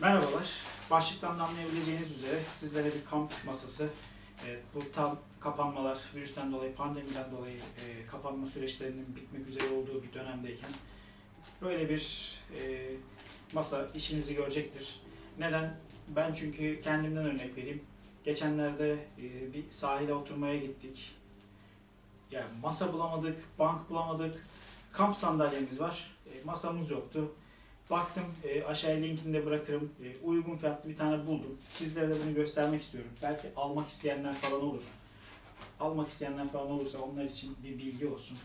Merhabalar. Başlıktan anlayabileceğiniz üzere sizlere bir kamp masası. Evet, bu tam kapanmalar, virüsten dolayı, pandemiden dolayı e, kapanma süreçlerinin bitmek üzere olduğu bir dönemdeyken böyle bir e, masa işinizi görecektir. Neden? Ben çünkü kendimden örnek vereyim. Geçenlerde e, bir sahile oturmaya gittik. Yani masa bulamadık, bank bulamadık. Kamp sandalyemiz var. E, masamız yoktu. Baktım e, aşağıya linkini de bırakırım. E, uygun fiyatlı bir tane buldum. Sizlere de bunu göstermek istiyorum. Belki almak isteyenler falan olur. Almak isteyenler falan olursa onlar için bir bilgi olsun.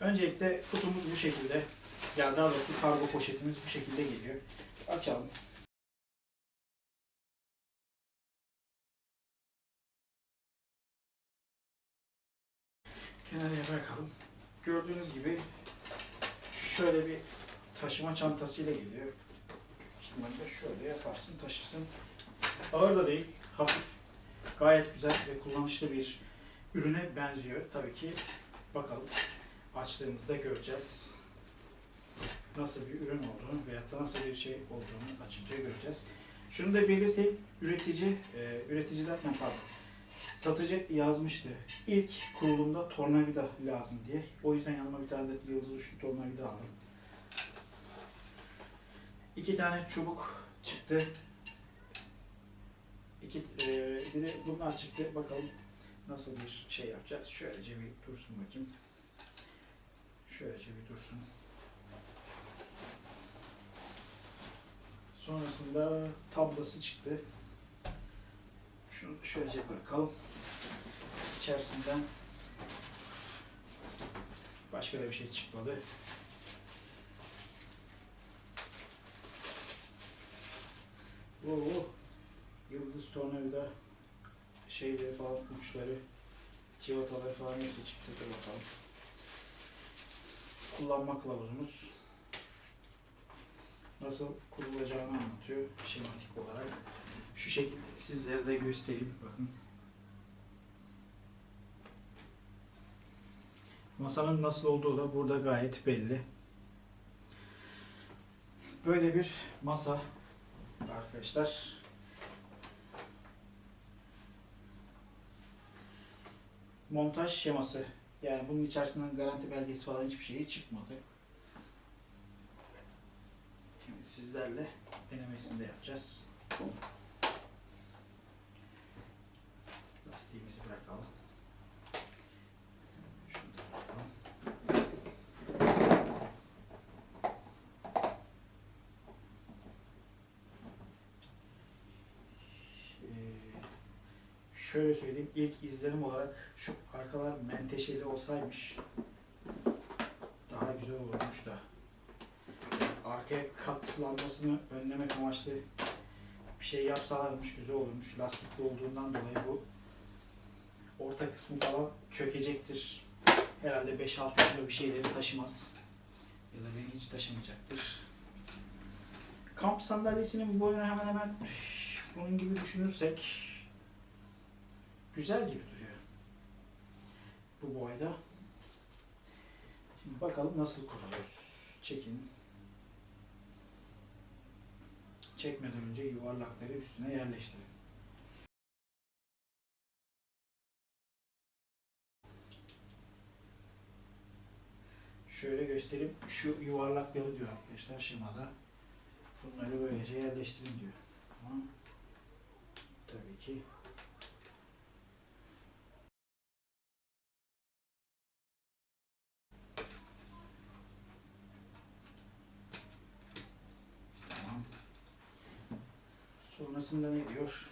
Öncelikle kutumuz bu şekilde. Ya daha doğrusu kargo poşetimiz bu şekilde geliyor. Açalım. Kenarıya bırakalım. Gördüğünüz gibi şöyle bir taşıma çantasıyla geliyor. İhtimalle şöyle yaparsın, taşırsın. Ağır da değil, hafif. Gayet güzel ve kullanışlı bir ürüne benziyor. Tabii ki bakalım açtığımızda göreceğiz. Nasıl bir ürün olduğunu veyahut da nasıl bir şey olduğunu açınca göreceğiz. Şunu da belirteyim, üretici, e, üretici derken pardon, satıcı yazmıştı. İlk kurulumda tornavida lazım diye. O yüzden yanıma bir tane de yıldız uçlu tornavida aldım. İki tane çubuk çıktı. İki, e, bir de bunlar çıktı. Bakalım nasıl bir şey yapacağız. Şöylece bir dursun bakayım. Şöylece bir dursun. Sonrasında tablası çıktı. Şunu şöylece bırakalım. İçerisinden başka da bir şey çıkmadı. Oo, yıldız tornavida şeyleri falan uçları, civataları falan hepsi çıktı. Dur bakalım. Kullanma kılavuzumuz nasıl kurulacağını anlatıyor şematik olarak. Şu şekilde sizlere de göstereyim. Bakın. Masanın nasıl olduğu da burada gayet belli. Böyle bir masa arkadaşlar. Montaj şeması. Yani bunun içerisinden garanti belgesi falan hiçbir şeyi çıkmadı. Şimdi sizlerle denemesini de yapacağız. Lastiğimizi bırakalım. Şunu da bırakalım. Ee, şöyle söyleyeyim, ilk izlenim olarak şu arkalar menteşeli olsaymış daha güzel olurmuş da. Arkaya katlanmasını önlemek amaçlı bir şey yapsalarmış güzel olurmuş. Lastikli olduğundan dolayı bu orta kısmı falan çökecektir. Herhalde 5-6 kilo bir şeyleri taşımaz. Ya da beni hiç taşımayacaktır. Kamp sandalyesinin boyunu hemen hemen bunun gibi düşünürsek güzel gibi duruyor. Bu boyda. Şimdi bakalım nasıl kuruluyoruz. Çekin. Çekmeden önce yuvarlakları üstüne yerleştirin. Şöyle göstereyim. Şu yuvarlakları diyor arkadaşlar şemada. Bunları böylece yerleştirin diyor. Ama tabii ki Sonrasında ne diyor?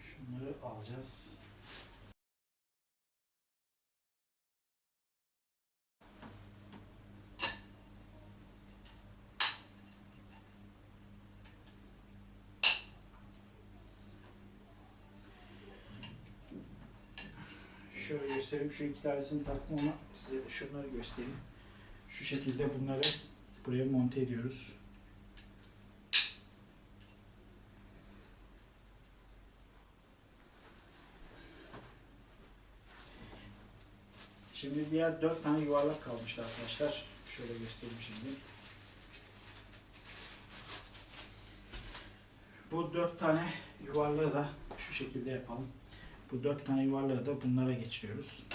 Şunları alacağız. Şöyle göstereyim. Şu iki tanesini taktım ama size de şunları göstereyim. Şu şekilde bunları buraya monte ediyoruz. Şimdi diğer dört tane yuvarlak kalmıştı arkadaşlar. Şöyle göstereyim şimdi. Bu dört tane yuvarlığı da şu şekilde yapalım. Bu dört tane yuvarlığı da bunlara geçiriyoruz.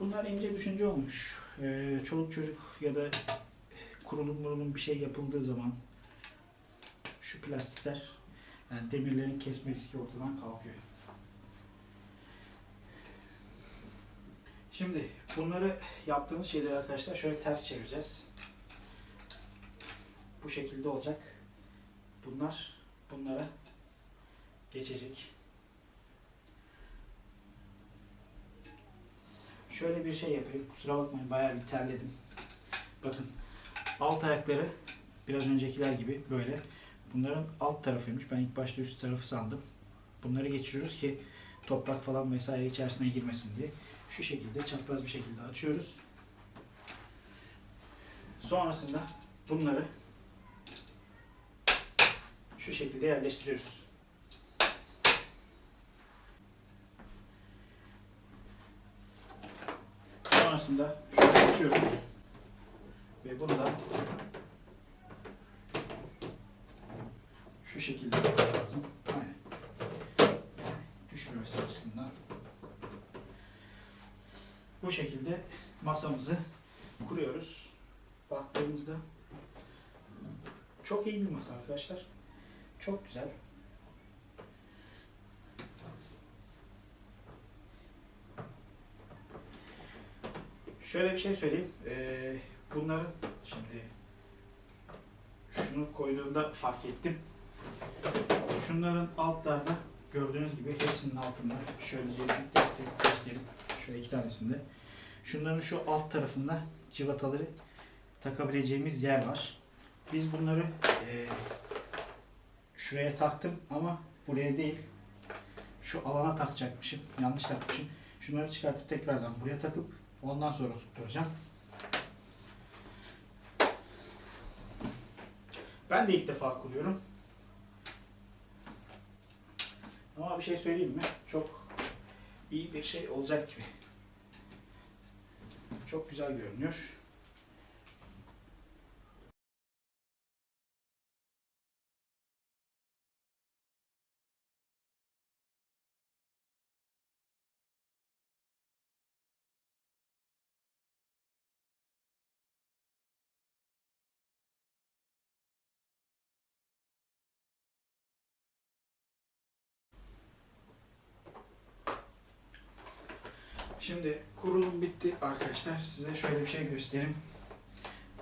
Bunlar ince düşünce olmuş. Ee, çoluk çocuk ya da kurulum murulum bir şey yapıldığı zaman şu plastikler yani demirlerin kesme riski ortadan kalkıyor. Şimdi bunları yaptığımız şeyleri arkadaşlar şöyle ters çevireceğiz. Bu şekilde olacak. Bunlar bunlara geçecek. Şöyle bir şey yapayım. Kusura bakmayın bayağı bir terledim. Bakın alt ayakları biraz öncekiler gibi böyle. Bunların alt tarafıymış. Ben ilk başta üst tarafı sandım. Bunları geçiriyoruz ki toprak falan vesaire içerisine girmesin diye. Şu şekilde çapraz bir şekilde açıyoruz. Sonrasında bunları şu şekilde yerleştiriyoruz. Sonrasında şunu açıyoruz. Ve bunu da şu şekilde lazım. Aynen. Düşmemesi açısından. Bu şekilde masamızı kuruyoruz. Baktığımızda çok iyi bir masa arkadaşlar. Çok güzel. Şöyle bir şey söyleyeyim. Ee, bunların şimdi şunu koyduğumda fark ettim. Şunların altlarda gördüğünüz gibi hepsinin altında şöyle tek tek göstereyim. Şöyle iki tanesinde. Şunların şu alt tarafında civataları takabileceğimiz yer var. Biz bunları e, şuraya taktım ama buraya değil. Şu alana takacakmışım. Yanlış takmışım. Şunları çıkartıp tekrardan buraya takıp ondan sonra tutturacağım. Ben de ilk defa kuruyorum. Ama bir şey söyleyeyim mi? Çok iyi bir şey olacak gibi. Çok güzel görünüyor. Şimdi kurulum bitti arkadaşlar. Size şöyle bir şey göstereyim.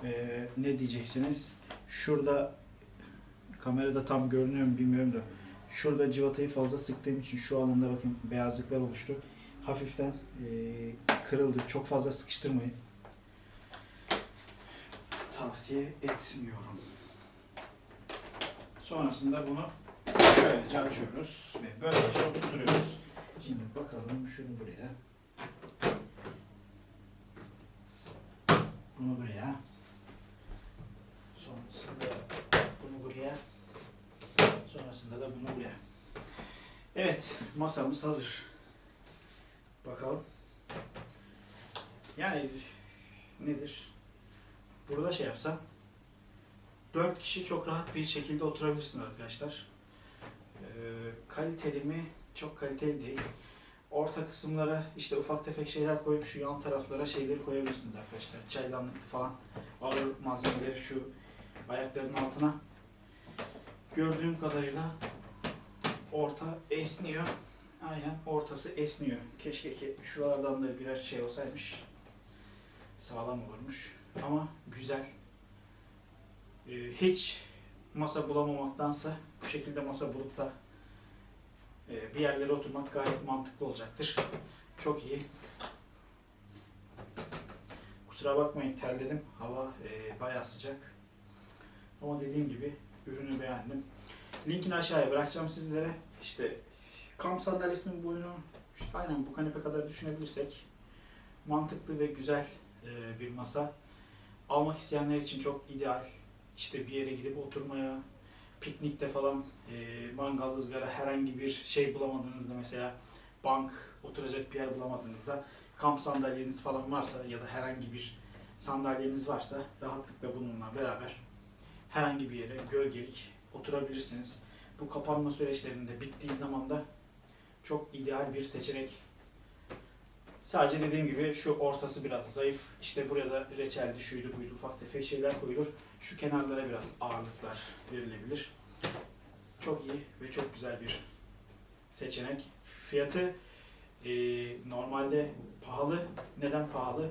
Ee, ne diyeceksiniz? Şurada kamerada tam görünüyor mu bilmiyorum da şurada civatayı fazla sıktığım için şu alanda bakın beyazlıklar oluştu. Hafiften e, kırıldı. Çok fazla sıkıştırmayın. Tavsiye etmiyorum. Sonrasında bunu şöylece açıyoruz ve böylece oturtuyoruz. Şimdi bakalım şunu buraya. Bunu buraya. Sonrasında bunu buraya. Sonrasında da bunu buraya. Evet, masamız hazır. Bakalım. Yani nedir? Burada şey yapsam 4 kişi çok rahat bir şekilde oturabilirsiniz arkadaşlar. Ee, kaliteli mi? Çok kaliteli değil. Orta kısımlara işte ufak tefek şeyler koyup şu yan taraflara şeyleri koyabilirsiniz arkadaşlar. Çaydanlıklı falan ağır malzemeleri şu ayakların altına. Gördüğüm kadarıyla orta esniyor. Aynen ortası esniyor. Keşke ki şuralardan da birer şey olsaymış. Sağlam olurmuş. Ama güzel. Ee, hiç masa bulamamaktansa bu şekilde masa bulup da bir yerlere oturmak gayet mantıklı olacaktır. Çok iyi. Kusura bakmayın terledim. Hava e, bayağı sıcak. Ama dediğim gibi ürünü beğendim. Linkini aşağıya bırakacağım sizlere. İşte kamp sandalyesinin boyunu işte aynen bu kanepe kadar düşünebilirsek mantıklı ve güzel e, bir masa. Almak isteyenler için çok ideal. İşte bir yere gidip oturmaya, piknikte falan e, mangal, ızgara herhangi bir şey bulamadığınızda mesela bank, oturacak bir yer bulamadığınızda kamp sandalyeniz falan varsa ya da herhangi bir sandalyeniz varsa rahatlıkla bununla beraber herhangi bir yere gölgelik oturabilirsiniz. Bu kapanma süreçlerinde bittiği zaman da çok ideal bir seçenek. Sadece dediğim gibi şu ortası biraz zayıf. İşte buraya da reçeldi, şuydu, buydu, ufak tefek şeyler koyulur. Şu kenarlara biraz ağırlıklar verilebilir. Çok iyi ve çok güzel bir seçenek. Fiyatı e, normalde pahalı. Neden pahalı?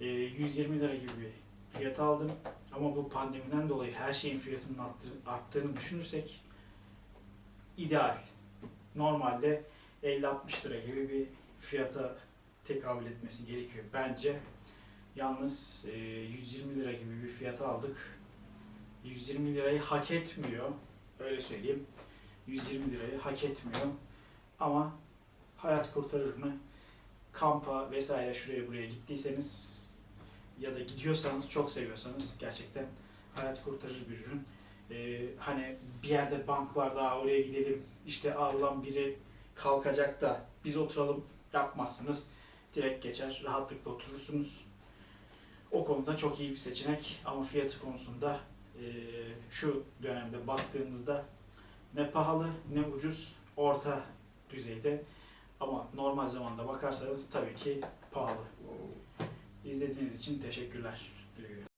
E, 120 lira gibi bir fiyat aldım. Ama bu pandemiden dolayı her şeyin fiyatının arttı- arttığını düşünürsek ideal. Normalde 50-60 lira gibi bir fiyata tekabül etmesi gerekiyor bence. Yalnız e, 120 lira gibi bir fiyata aldık. 120 lirayı hak etmiyor. Öyle söyleyeyim. 120 lirayı hak etmiyor. Ama hayat kurtarır mı? Kampa vesaire şuraya buraya gittiyseniz ya da gidiyorsanız çok seviyorsanız gerçekten hayat kurtarır bir ürün. Ee, hani bir yerde bank var daha oraya gidelim işte avlan biri kalkacak da biz oturalım yapmazsınız. Direkt geçer rahatlıkla oturursunuz. O konuda çok iyi bir seçenek ama fiyatı konusunda e, şu dönemde baktığımızda ne pahalı ne ucuz orta düzeyde ama normal zamanda bakarsanız tabii ki pahalı. İzlediğiniz için teşekkürler.